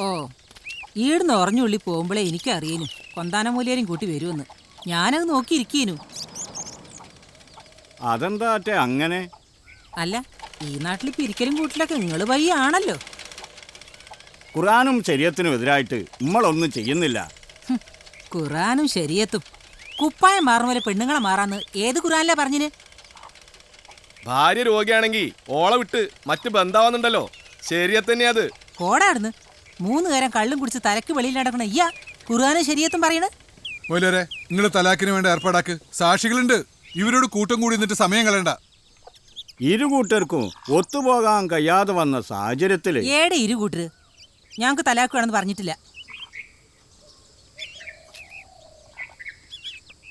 ഓ ഈടുന്ന് ഉറഞ്ഞുള്ളി പോകുമ്പോഴേ എനിക്കറിയനു. കൊന്താനമൂല്യരും കൂട്ടി വരുമെന്ന് ഞാനത് നോക്കിയിരിക്കേനു. അതെന്താ അങ്ങനെ? അല്ല ഈ നാട്ടിൽ ഇരിക്കലും കൂട്ടിലൊക്കെ നിങ്ങൾ വഴിയാണല്ലോ. ഖുറാനും ശരീരത്തിനും എതിരായിട്ട് നമ്മളൊന്നും ചെയ്യുന്നില്ല. ഖുറാനും ശരിയത്തും കുപ്പായം മാറും പോലെ പെണ്ണുങ്ങളെ മാറാന്ന് ഏത് ഖുറാനിലാ പറഞ്ഞിന്? ഭാര്യ രോഗിയാണെങ്കിൽ ഓളെ വിട്ട് മറ്റ് ബന്ധാവുന്നുണ്ടല്ലോ. ശരിയെ തന്നെ അത് കോടാടുന്ന് മൂന്ന് നേരം കള്ളും കുടിച്ച് തലക്ക് വെളിയിൽ നടക്കണ ഇയ്യാ ഖുറാനും ശരിയത്തും പറയണ്. മൊയിലരെ നിങ്ങൾ തലാക്കിന് വേണ്ട ഏർപ്പാടാക്ക്. സാക്ഷികളുണ്ട്. ഇവരോട് കൂട്ടം കൂടി നിന്നിട്ട് സമയം കളയണ്ട. ഇരു കൂട്ടർക്കും ഒത്തുപോകാൻ കഴിയാതെ വന്ന സാഹചര്യത്തിൽ ഏടെ ഇരു കൂട്ടര്? ഞങ്ങൾക്ക് തലാക്ക് വേണമെന്ന് പറഞ്ഞിട്ടില്ല.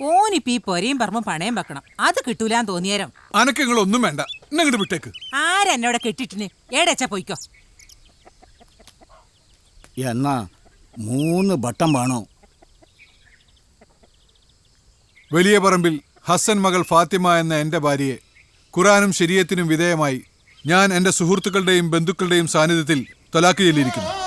ഓനിപ്പ ഈ പൊരയും പറമ്പും പണയം വെക്കണം. അത് കിട്ടൂലാന്ന് തോന്നിയേരം. അനക്ക് നിങ്ങൾ ഒന്നും വേണ്ട. ഇന്നങ്ങോട്ട് വിട്ടേക്ക്. ആരെന്നോടെ കെട്ടിട്ടിന്? ഏടച്ച പോയിക്കോ? എന്നാ മൂന്ന് ബട്ടം വേണോ? വലിയ പറമ്പിൽ ഹസൻ മകൾ ഫാത്തിമ എന്ന എന്റെ ഭാര്യയെ ഖുറാനും ശരീരത്തിനും വിധേയമായി ഞാൻ എന്റെ സുഹൃത്തുക്കളുടെയും ബന്ധുക്കളുടെയും സാന്നിധ്യത്തിൽ തൊലാക്ക് ചൊല്ലിയിരിക്കുന്നു.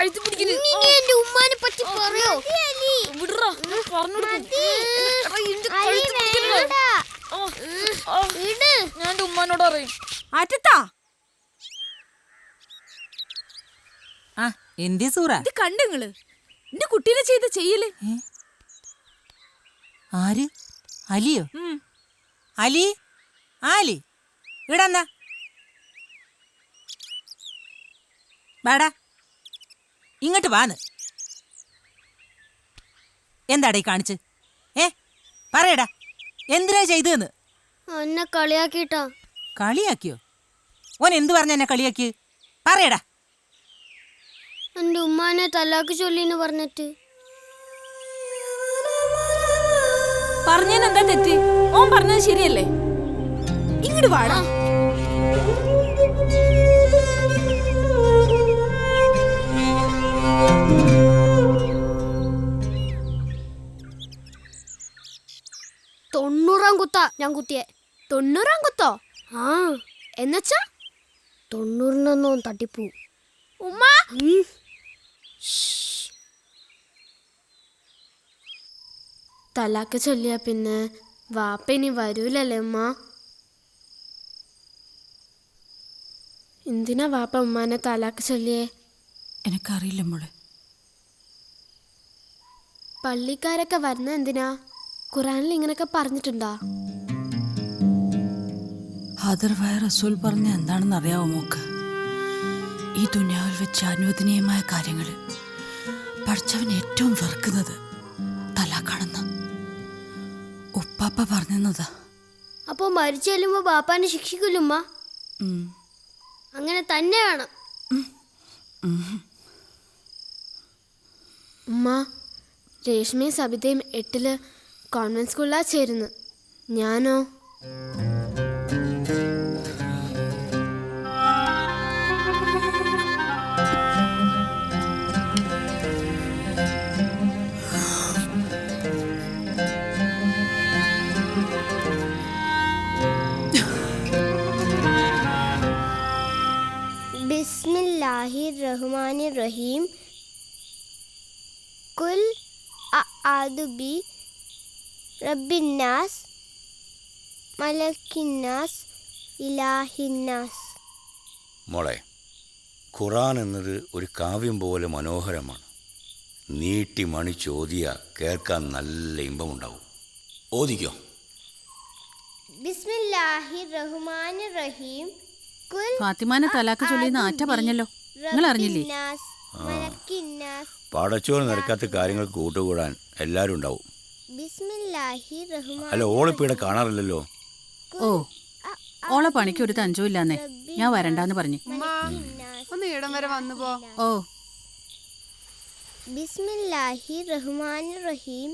കഴുത്തി പിടിക്കുന്നു ഉമ്മാനെ പറ്റി പറയോ? വിടറാ. ഞാൻ ഉമ്മാനോട് പറയും. അറ്റത്താ ആ എന്തേ സൂറ? ഇത് കണ്ടങ്ങൾ എന്റെ കുട്ടീനെ ചെയ്ത ചെയ്യൽ. ആര്? അലിയോ? അലി? ആലി? അലി ഇടന്നാ വാടാ. ഇങ്ങോട്ട് വാന്ന്. എന്താടാ ഈ കാണിച്ച്? ഏ പറയടാ എന്തിനാ ചെയ്തെന്ന്? എന്നെ കളിയാക്കിട്ടോ. കളിയാക്കിയോ? ഓൻ എന്തു പറഞ്ഞ എന്നെ കളിയാക്കി? പറയടാ. എന്റെ ഉമ്മാനെ തലാക്ക് ചൊല്ലിന്ന് പറഞ്ഞിട്ട്. പറഞ്ഞെന്താ തെറ്റി തെറ്റ്? ഓൻ പറഞ്ഞത് ശരിയല്ലേ? ഇങ്ങോട്ട് വാടാ. ഞാൻ കുത്തിയെ തൊണ്ണൂറാം കുത്തോ ആ എന്നുവച്ചാ? തൊണ്ണൂറിനൊന്നും തട്ടിപ്പൂ. ഉമ്മ! തലാക്ക് ചൊല്ലിയ പിന്നെ വാപ്പ ഇനി വരൂലല്ലേ ഉമ്മ? എന്തിനാ വാപ്പ ഉമ്മാനെ തലാക്ക് ചൊല്ലിയേ? എനിക്കറിയില്ല മോളെ. പള്ളിക്കാരൊക്കെ വരുന്ന എന്തിനാ? ഖുറാനിൽ ഇങ്ങനൊക്കെ പറഞ്ഞിട്ടുണ്ടാ? ഹാദർവായ റസൂൽ പറഞ്ഞ എന്താണെന്ന് അറിയാവോ മോക്ക്? ഈ ദുനിയാവിൽ വെച്ച് അനുവദനീയമായ കാര്യങ്ങൾ പഠിച്ചവൻ ഏറ്റവും വെറുക്കുന്നത് തലാക്കാണെന്ന്. ഉപ്പാപ്പ പറഞ്ഞതാ അപ്പോൾ മരിച്ചു ചെല്ലുമ്പോ ബാപ്പാനെ ശിക്ഷിക്കില്ലുമ്മ അങ്ങനെ തന്നെ വേണം. ഉമ്മ രേഷ്മയും സബിതയും എട്ടിൽ കോൺവെന്റ് സ്കൂളിലാ ചേരുന്നത് ഞാനോ? റഹ്മാനിർ റഹീം കുൽ അഅദു ബി റബ്ബിന്നാസ് മലക്കിന്നാസ് ഇലാഹിന്നാസ്. മോളെ ഖുറാൻ എന്നത് ഒരു കാവ്യം പോലെ മനോഹരമാണ്. നീട്ടി മണി ചോദിയ കേൾക്കാൻ നല്ല ഇമ്പമുണ്ടാവും. ഓദിക്കോ ബിസ്മില്ലാഹിർ റഹ്മാനിർ റഹീം കുൽ ഫാത്തിമാനെ തലാക്ക് ചൊല്ലി നാറ്റ പറഞ്ഞല്ലോ. നിങ്ങൾ അറിഞ്ഞില്ലേ പടച്ചോൻ നിരക്കാത്ത കാര്യങ്ങൾ കൂട്ടുകൂടാൻ എല്ലാരും ഉണ്ടാവും. അല്ല ഓളിപ്പീടെ കാണാറില്ലല്ലോ? ഓ ഓളെ പണിക്ക് ഒരു തഞ്ചവും ഇല്ലാന്നേ ഞാൻ വരണ്ടാന്ന് പറഞ്ഞു. ഒന്ന് ഇടം വരെ വന്നു പോ. ഓ. ബിസ്മില്ലാഹി റഹ്മാൻ റഹീം.